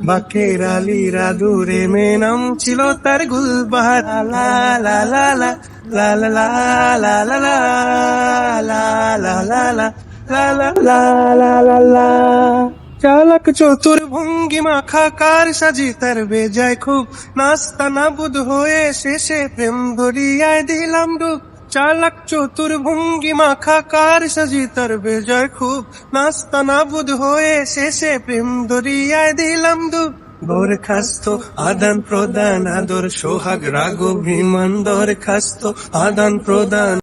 বাকের আলীর আদুরে মে নাম ছিল তার গুলবাহার লা লা লা লা লা লা লা লা লা লা লা লা লা চালাক চতুর ভঙ্গি মাখা কার সাজি তার বেজায় খুব নাস্তা নাবুদ হয়ে শেষে প্রেম ধরিয়ায় দিলাম ডুব চালাক চতুর্ভঙ্গি মাখা কার সাজি তার বেজায় খুব। নাস্তা নাবুদ হয়ে শেষে প্রেম দরিয়ায় দিলাম দু। দরখাস্ত, আদান প্রদান, আদর, সোহাগ, রাগ, অভিমান, দরখাস্ত, আদান প্রদান।